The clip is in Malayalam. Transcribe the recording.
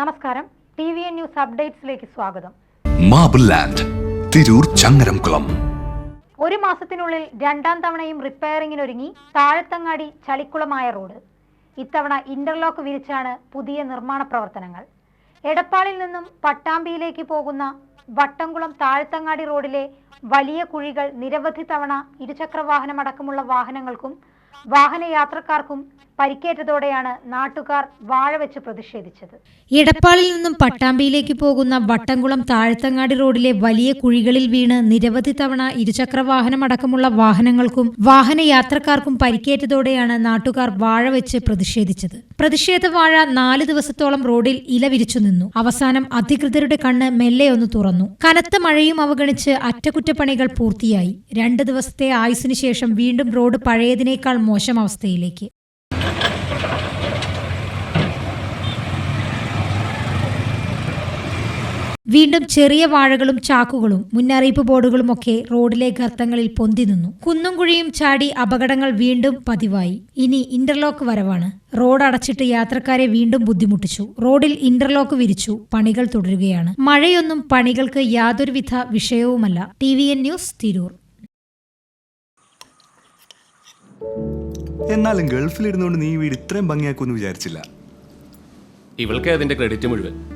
നമസ്കാരം. ടി വി എൻ ന്യൂസ് അപ്ഡേറ്റ്സിലേക്ക് സ്വാഗതം. മാബിൾ ലാൻഡ് തിരൂർ ചങ്ങരംകുളം ഒരു മാസത്തിനുള്ളിൽ രണ്ടാം തവണയും റിപ്പയറിംഗിനൊരുങ്ങി താഴത്തങ്ങാടി ചളിക്കുളമായ റോഡ്. ഇത്തവണ ഇന്റർലോക്ക് വിരിച്ചാണ് പുതിയ നിർമ്മാണ പ്രവർത്തനങ്ങൾ. എടപ്പാളിൽ നിന്നും പട്ടാമ്പിയിലേക്ക് പോകുന്ന വട്ടംകുളം താഴത്തങ്ങാടി റോഡിലെ വലിയ കുഴികൾ നിരവധി തവണ ഇരുചക്ര വാഹനമടക്കമുള്ള വാഹനങ്ങൾക്കും വാഹനയാത്രക്കാർക്കും പരിക്കേറ്റതോടെയാണ് നാട്ടുകാർ വാഴ വെച്ച് പ്രതിഷേധിച്ചത്. ഇടപ്പാളിൽ നിന്നും പട്ടാമ്പിയിലേക്ക് പോകുന്ന വട്ടംകുളം താഴ്ത്തങ്ങാടി റോഡിലെ വലിയ കുഴികളിൽ വീണ് നിരവധി തവണ ഇരുചക്രവാഹനമടക്കമുള്ള വാഹനങ്ങൾക്കും വാഹനയാത്രക്കാർക്കും പരിക്കേറ്റതോടെയാണ് നാട്ടുകാർ വാഴ വെച്ച് പ്രതിഷേധിച്ചത്. പ്രതിഷേധ വാഴ നാല് ദിവസത്തോളം റോഡിൽ ഇല വിരിച്ചു നിന്നു. അവസാനം അധികൃതരുടെ കണ്ണ് മെല്ലെ ഒന്ന് തുറന്നു. കനത്ത മഴയും അവഗണിച്ച് അറ്റകുറ്റപ്പണികൾ പൂർത്തിയായി. രണ്ട് ദിവസത്തെ ആയുസിനു ശേഷം വീണ്ടും റോഡ് പഴയതിനേക്കാൾ മോശം അവസ്ഥയിലേക്ക്. വീണ്ടും ചെറിയ വാഴകളും ചാക്കുകളും മുന്നറിയിപ്പ് ബോർഡുകളും ഒക്കെ റോഡിലെ ഗർത്തങ്ങളിൽ പൊന്തി നിന്നു. കുന്നും കുഴിയും ചാടി അപകടങ്ങൾ വീണ്ടും പതിവായി. ഇനി ഇന്റർലോക്ക് വരവാണ്. റോഡ് അടച്ചിട്ട് യാത്രക്കാരെ വീണ്ടും ബുദ്ധിമുട്ടിച്ചു. റോഡിൽ ഇന്റർലോക്ക് വിരിച്ചു. പണികൾ തുടരുകയാണ്. മഴയൊന്നും പണികൾക്ക് യാതൊരുവിധ വിഷയവുമല്ല. T V N news Tirur. എന്നാലും ഗൾഫിലിരുന്നുകൊണ്ട് നീ വീട് ഇത്രയും ഭംഗിയാക്കുമെന്ന് വിചാരിച്ചില്ല. ഇവൾക്ക് അതിന്റെ ക്രെഡിറ്റ് മുഴുവൻ.